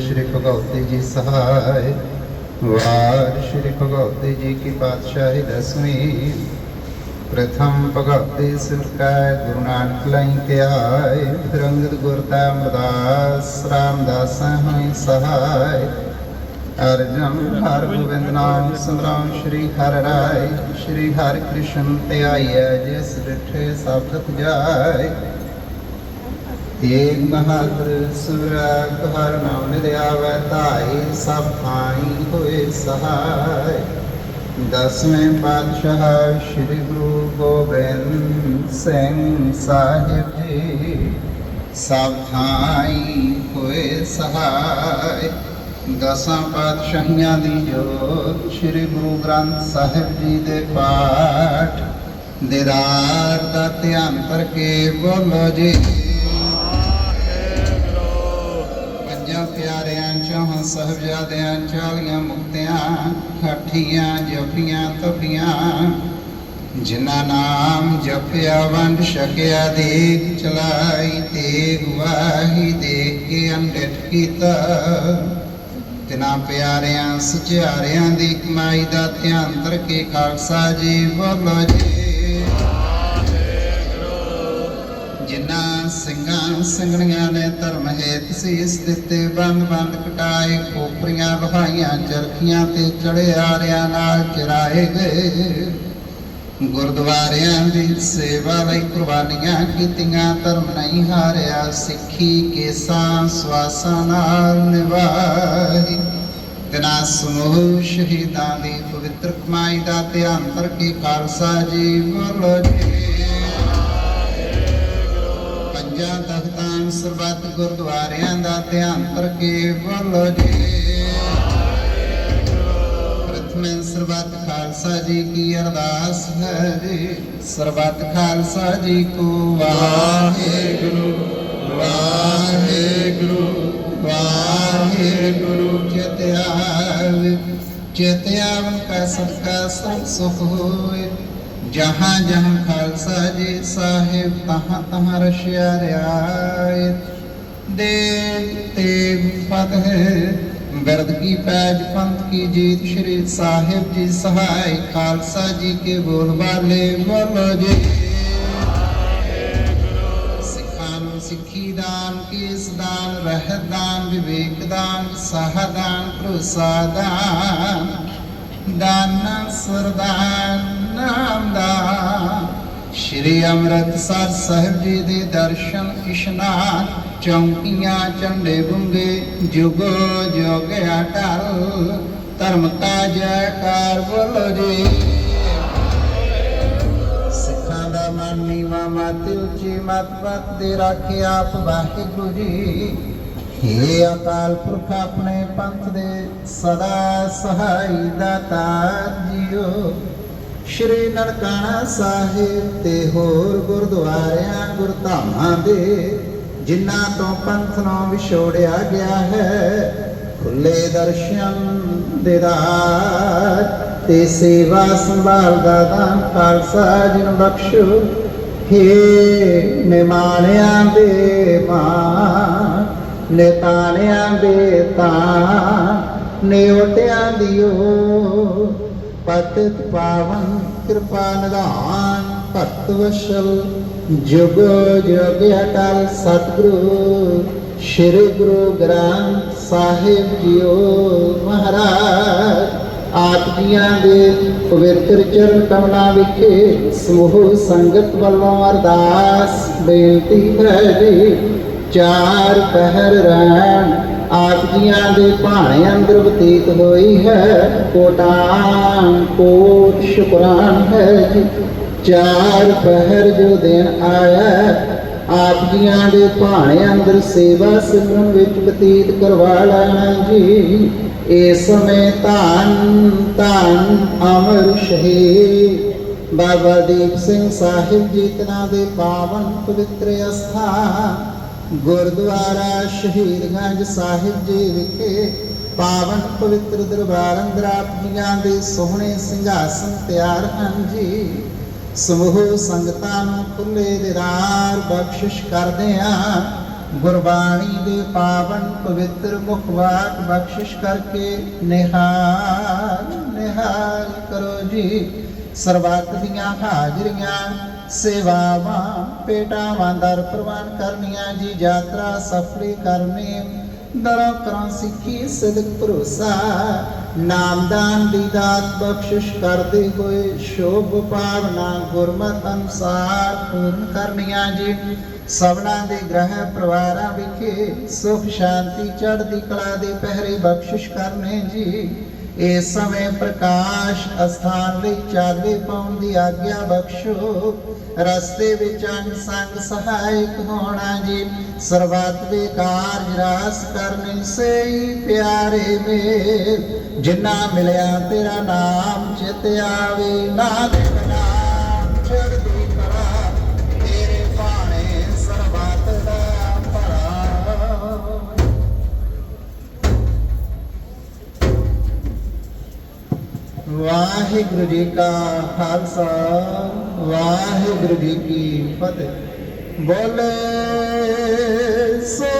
ਸ਼੍ਰੀ ਭਗਉਤੀ ਜੀ ਸਹਾਇ। ਵਾਰ ਸ਼੍ਰੀ ਭਗਉਤੀ ਜੀ ਕੀ ਪਾਤਸ਼ਾਹੀ ਦਸਵੀਂ। ਪ੍ਰਥਮ ਭਗਉਤੀ ਸਿਮਕਾਇ ਗੁਰੂ ਨਾਨਕ ਲਾਈ ਧਿਆਇ ਰੰਗਤ ਗੁਰ ਤਾਮਦਾਸ ਰਾਮਦਾਸ ਹੋਇ ਸਹਾਇ। ਅਰਜਨ ਹਰ ਗੋਬਿੰਦ ਨਾਮ ਸਿਮਰਨ ਸ਼੍ਰੀ ਹਰਿ ਰਾਇ ਸ਼੍ਰੀ ਹਰਿ ਕ੍ਰਿਸ਼ਨ ਧਿਆਈਐ, ਜਿਸ ਰਿਠੇ ਸਭ ਜਾਏ ਏ ਮਹਾਤਰ ਸੁਰਗ ਹਰ ਨਾਮ ਨਿਧਿਆਵੈ ਧਾਈ, ਸਭ ਥਾਈ ਹੋਏ ਸਹਾਇ ਦਸਵੇਂ ਪਾਤਸ਼ਾਹ ਸ੍ਰੀ ਗੁਰੂ ਗੋਬਿੰਦ ਸਿੰਘ ਸਾਹਿਬ ਜੀ, ਸਭ ਥਾਈ ਹੋਏ ਸਹਾਇ ਦਸਾਂ ਪਾਤਸ਼ਾਹੀਆਂ ਦੀ ਜੋਤ ਸ੍ਰੀ ਗੁਰੂ ਗ੍ਰੰਥ ਸਾਹਿਬ ਜੀ ਦੇ ਪਾਠ। ਦਿਰਾਰ ਦਾ ਧਿਆਨ ਕਰਕੇ ਬੋਲੋ ਜੀ। ਸਾਹਿਬਜ਼ਾਦਿਆਂ ਚਾਲੀਆਂ ਮੁਕਤਿਆਂ ਖਾਠੀਆਂ ਜਪੀਆਂ ਤਪੀਆਂ ਜਿਨ੍ਹਾਂ ਨਾਮ ਜਪਿਆ ਵੰਡ ਛਕਿਆ ਦੇਖ ਚਲਾਈ ਤੇ ਗਵਾਹੀ ਦੇ ਕੇ ਅੰਡਟ ਕੀਤਾ। ਤਿਨਾਂ ਪਿਆਰਿਆਂ ਸਚਿਆਰਿਆਂ ਦੀ ਕਮਾਈ ਦਾ ਧਿਆਨ ਕਰਕੇ ਖਾਲਸਾ ਜੀ ਬੋਲੋ ਜੀ ਜਿਨ੍ਹਾਂ ਸਿੰਘਾਂ ਸੰਗਣੀਆਂ ਨੇ ਧਰਮ ਹੇਤ ਸੀਸ ਦਿੱਤੇ, ਬੰਦ ਬੰਦ ਕਟਾਏ, ਖੋਪਰੀਆਂ ਵਹਾਈਆਂ, ਚਰਖੀਆਂ ਤੇ ਚੜਿਆਰਿਆਂ ਨਾਲ ਚਰਾਏ ਗਏ। ਗੁਰਦੁਆਰਿਆਂ ਦੀ ਸੇਵਾ ਲਈ ਕੁਰਬਾਨੀਆਂ ਕੀਤੀਆਂ, ਧਰਮ ਨਹੀਂ ਹਾਰਿਆ, ਸਿੱਖੀ ਕੇਸਾਂ ਸਵਾਸਾਂ ਨਾਲ ਨਿਭਾਈ। ਤਿਨਾ ਸਮੂਹ ਸ਼ਹੀਦਾਂ ਦੀ ਪਵਿੱਤਰ ਕਮਾਈ ਦਾ ਧਿਆਨ ਕਰਕੇ ਖਾਲਸਾ ਜੀ ਬੋਲੋ ਜੀ। ਪੰਜਾਂ ਤਖਤਾਂ ਸਰਬੱਤ ਗੁਰਦੁਆਰਿਆਂ ਦਾ ਧਿਆਨ ਕਰਕੇ ਬੋਲੋ ਜੀ। ਪ੍ਰਥਮੇ ਸਰਬੱਤ ਖਾਲਸਾ ਜੀ ਕੀ ਅਰਦਾਸ ਹੈ ਜੀ। ਸਰਬੱਤ ਖਾਲਸਾ ਜੀ ਕੋ ਵਾਹਿਗੁਰੂ ਵਾਹਿਗੁਰੂ ਵਾਹਿਗੁਰੂ ਚਿਤਿਆਵ ਚਿਤਿਆਵ ਕਾ ਸਦਕਾ ਸਭ ਸੁਖ ਹੋਏ। ਜਹਾਂ ਜਹਾਂ ਖਾਲਸਾ ਜੀ ਸਾਹਿਬ ਤਹਾਂ ਤਹਾਂ ਰਸ਼ਿਆ ਰਿਆਇਤ ਦੇ ਤੇ ਪਦ ਹੈ ਬਿਰਦ ਕੀ ਪੈਜ ਪੰਥ ਕੀ ਜੀਤ ਸ਼੍ਰੀ ਸਾਹਿਬ ਜੀ ਸਹਾਇ ਖਾਲਸਾ ਜੀ ਕੇ ਬੋਲ ਬਾਲੇ ਬੋਲੋ ਜੀ ਸਿੱਖਾਂ ਨੂੰ ਸਿੱਖੀ ਦਾਨ ਕੇਸ ਦਾਨ ਰਹਿਤ ਦਾਨ ਵਿਵੇਕ ਦਾਨ ਸਾਹ ਦਾਨ ਭਰੋਸਾ ਸ਼੍ਰੀ ਅੰਮ੍ਰਿਤਸਰ ਸਾਹਿਬ ਜੀ ਦੇ ਦਰਸ਼ਨ ਇਸ਼ਨਾਨ, ਚੌਂਕੀਆਂ, ਝੰਡੇ ਬੁੰਗੇ, ਜੁਗੋ ਜੋਗ ਅਟਲ, ਧਰਮ ਕਾ ਜੈਕਾਰ ਬੋਲੋ ਜੀ। ਸਿੱਖਾਂ ਦਾ ਮਨ ਨੀਵਾ ਮਤ, ਉੱਚੀ ਮਤ ਪਤ ਦੇ ਰੱਖੇ ਆਪ ਵਾਹਿਗੁਰੂ ਜੀ। ਹੇ ਅਕਾਲ ਪੁਰਖ ਆਪਣੇ ਪੰਥ ਦੇ ਸਦਾ ਸਹਾਈ ਦਾਤਾ ਜੀਓ। ਸ਼੍ਰੀ ਨਨਕਾਣਾ ਸਾਹਿਬ ਤੇ ਹੋਰ ਗੁਰਦੁਆਰਿਆਂ, ਗੁਰਧਾਮਾਂ ਦੇ, ਜਿਨ੍ਹਾਂ ਤੋਂ ਪੰਥ ਨੂੰ ਵਿਛੋੜਿਆ ਗਿਆ ਹੈ, ਖੁੱਲੇ ਦਰਸ਼ਨ ਦੇਦਾਰ ਤੇ ਸੇਵਾ ਸੰਭਾਲ ਦਾ ਦਾਨ ਖਾਲਸਾ ਜੀ ਨੂੰ ਬਖਸ਼ੋ ਹੇ ਨਿਮਾਣਿਆਂ ਦੇ ਮਾਂ, ਨੇਤਾਣਿਆਂ ਦੇ ਤਾਂ, ਨਿਉਟਿਆਂ ਦਿਓ ਪਤਿਤ ਪਾਵਨ ਕਿਰਪਾ ਨਿਧਾਨ, ਭਗਤ ਵਸ਼ਲ, ਜੁਗ ਜੁਗ ਅਟਲ ਸਤਿਗੁਰੂ, ਸ਼੍ਰੀ ਗੁਰੂ ਗ੍ਰੰਥ ਸਾਹਿਬ ਜੀਓ ਮਹਾਰਾਜ। ਆਪ ਜੀਆਂ ਦੇ ਪਵਿੱਤਰ ਚਰਨ ਕਮਲਾਂ ਵਿਖੇ ਸਮੂਹ ਸੰਗਤ ਵੱਲੋਂ ਅਰਦਾਸ, ਬੇਨਤੀ ਹੈ ਜੀ ਚਾਰ ਪਹਿਰ ਰਹਿਣ ਆਪ ਜੀਆਂ ਦੇ ਭਾਣੇ ਅੰਦਰ ਬਤੀਤ ਹੋਈ ਹੈ। ਕੋਟਾਨ ਕੋਟ, ਸ਼ੁਕਰਾਨ ਹੈ ਜੀ। ਚਾਰ ਪਹਿਰ ਜੋ ਦਿਨ ਆਇਆ ਆਪ ਜੀਆਂ ਦੇ ਭਾਣੇ ਅੰਦਰ ਸੇਵਾ ਸਿਮਰਨ ਵਿੱਚ ਬਤੀਤ ਕਰਵਾ ਲੈਣਾ ਜੀ। ਇਸ ਸਮੇਂ ਧੰਨ ਧੰਨ ਅਮਰ ਸ਼ਹੀਦ। ਬਾਬਾ ਦੀਪ ਸਿੰਘ ਸਾਹਿਬ ਜੀ, ਤਨਾ ਦੇ ਪਾਵਨ ਪਵਿੱਤਰ ਅਸਥਾਨ। ਗੁਰਦੁਆਰਾ ਸ਼ਹੀਦਗੰਜ ਸਾਹਿਬ ਜੀ ਵਿਖੇ ਪਾਵਨ ਪਵਿੱਤਰ ਦਰਬਾਰ ਅੰਦਰ ਆਪ ਜੀਆਂ ਦੇ ਸੋਹਣੇ ਸਿੰਘਾਸਨ ਤਿਆਰ ਹਨ ਜੀ। ਸਮੂਹ ਸੰਗਤਾਂ ਨੂੰ ਖੁੱਲੇ ਦਿਦਾਰ ਬਖਸ਼ਿਸ਼ ਕਰਦੇ ਆਂ ਗੁਰਬਾਣੀ ਦੇ ਪਾਵਨ ਪਵਿੱਤਰ ਮੁਖਵਾਕ ਬਖਸ਼ਿਸ਼ ਕਰਕੇ ਨਿਹਾਲ ਨਿਹਾਲ ਕਰੋ ਜੀ। ਸਰਬੱਤ ਦੀਆਂ ਹਾਜ਼ਰੀਆਂ, ਸੇਵਾਵਾਂ ਪੇਟਾਵਾਂ ਦਰ ਪ੍ਰਵਾਨ ਕਰਨੀਆਂ, ਜੀ ਯਾਤਰਾ ਸਫਲੀ ਕਰਨੀ। ਦਰੋਂ ਕਰੋ ਸਿੱਖੀ, ਸਦਕ ਭਰੋਸਾ। ਨਾਮਦਾਨ ਦੀ ਦਾਤ ਬਖਸ਼ਿਸ਼ ਕਰਦੇ ਹੋਏ ਸ਼ੋਭ ਭਾਵਨਾ, ਗੁਰਮਤ ਅਨੁਸਾਰ ਪੂਰਨ ਕਰਨੀਆਂ, ਜੀ। ਸਭਨਾਂ ਦੇ ਗ੍ਰਹਿ ਪਰਿਵਾਰਾਂ ਵਿਖੇ ਸੁਖ ਸ਼ਾਂਤੀ, ਚੜ੍ਹਦੀ ਕਲਾ ਦੇ ਪਹਿਰੇ ਬਖਸ਼ਿਸ਼ ਕਰਨੇ, ਜੀ। ਇਸ ਸਮੇਂ ਪ੍ਰਕਾਸ਼ ਅਸਥਾਨ ਲਈ ਚਾਲੇ ਪਾਉਣ ਦੀ ਆਗਿਆ ਬਖਸ਼ੋ। ਰਸਤੇ ਵਿੱਚ ਅੰਗ ਸੰਗ ਸਹਾਇਕ ਹੋਣਾ ਜੀ। ਸਰਬੱਤ ਦੇ ਕਾਰਜ ਰਾਸ ਕਰਨੇ ਸਈ ਪਿਆਰੇ ਮੇਲ। ਜਿਨ੍ਹਾਂ ਮਿਲਿਆ ਤੇਰਾ ਨਾਮ ਚਿਤ ਆਵੇ ਨਾਨਕ ਨਾਮ ਵਾਹਿਗੁਰੂ ਜੀ ਕਾ ਖਾਲਸਾ ਵਾਹਿਗੁਰੂ ਜੀ ਕੀ ਫਤਿਹ। ਬੋਲੇ ਸੋ